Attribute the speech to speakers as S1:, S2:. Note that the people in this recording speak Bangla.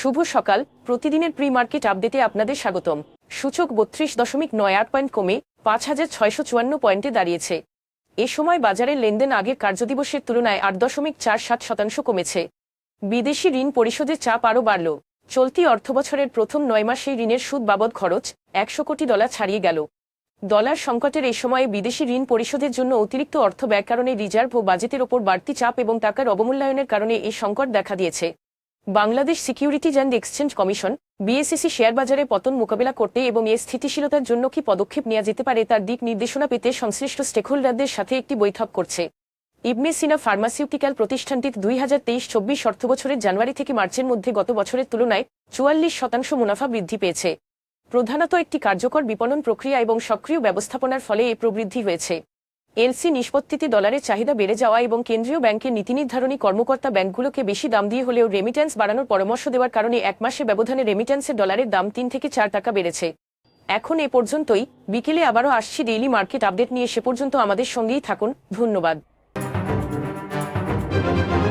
S1: শুভ সকাল প্রতিদিনের প্রি মার্কেট আপডেটে আপনাদের স্বাগতম সূচক বত্রিশ দশমিক নয় আট পয়েন্ট কমে পাঁচ হাজার ছয়শো চুয়ান্ন পয়েন্টে দাঁড়িয়েছে এ সময় বাজারের লেনদেন আগের কার্যদিবসের তুলনায় আট দশমিক চার সাত শতাংশ কমেছে বিদেশি ঋণ পরিশোধের চাপ আরও বাড়ল চলতি অর্থবছরের প্রথম নয় মাসেই ঋণের সুদ বাবদ খরচ একশো কোটি ডলার ছাড়িয়ে গেল ডলার সংকটের এই সময়ে বিদেশি ঋণ পরিশোধের জন্য অতিরিক্ত অর্থ ব্যয় কারণে রিজার্ভ ও বাজেটের ওপর বাড়তি চাপ এবং টাকার অবমূল্যায়নের কারণে এই সংকট দেখা দিয়েছে Bangladesh security and exchange commission BSCC share বাজারে পতন মোকাবেলা করতে এবং এর স্থিতিশীলতার জন্য কি পদক্ষেপ নেওয়া যেতে পারে তার দিক নির্দেশনা পেতে সংশ্লিষ্ট স্টেকহোল্ডারদের সাথে একটি বৈঠক করছে ইবনে সিনা ফার্মাসিউটিক্যাল প্রতিষ্ঠানটি দুই হাজার তেইশ চব্বিশ অর্থবছরের জানুয়ারি থেকে মার্চের মধ্যে গত বছরের তুলনায় চুয়াল্লিশ শতাংশ মুনাফা বৃদ্ধি পেয়েছে প্রধানত একটি কার্যকর বিপণন প্রক্রিয়া এবং সক্রিয় ব্যবস্থাপনার ফলে এই প্রবৃদ্ধি হয়েছে এলসি নিষ্পত্তিতে ডলারের চাহিদা বেড়ে যাওয়া এবং কেন্দ্রীয় ব্যাংকের নীতি নির্ধারণী কর্মকর্তা ব্যাংকগুলোকে বেশি দাম দিয়ে হলেও রেমিটেন্স বাড়ানোর পরামর্শ দেওয়ার কারণে এক মাসে ব্যবধানে রেমিটেন্সের ডলারের দাম তিন থেকে চার টাকা বেড়েছে এখন এ পর্যন্তই বিকেলে আবারও আসছি ডেইলি মার্কেট আপডেট নিয়ে সে পর্যন্ত আমাদের সঙ্গেই থাকুন ধন্যবাদ